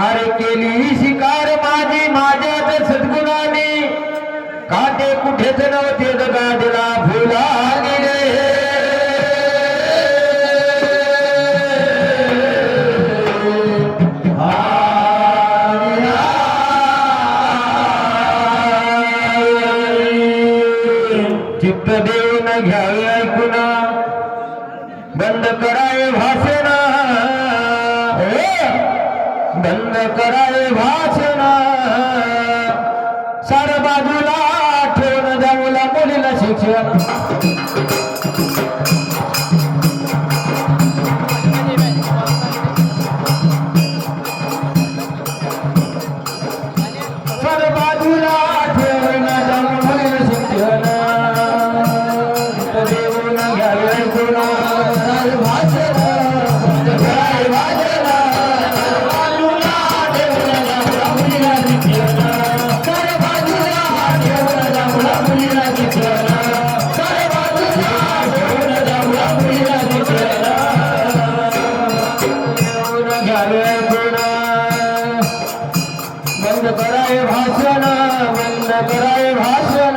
अरे केली ही शिकार माझी माझ्याच सद्गुणाने. काटे कुठेच नव्हते जगादिला फुला गेले. चित्त देऊन घ्यावे ऐकून. बंद कराय भाषे. संत करावे भाषण. सार बाजूला ठेवून जाऊला मुलीला शिक्षण. Thank you. बंद कराय भाषण बंद कराय भाषण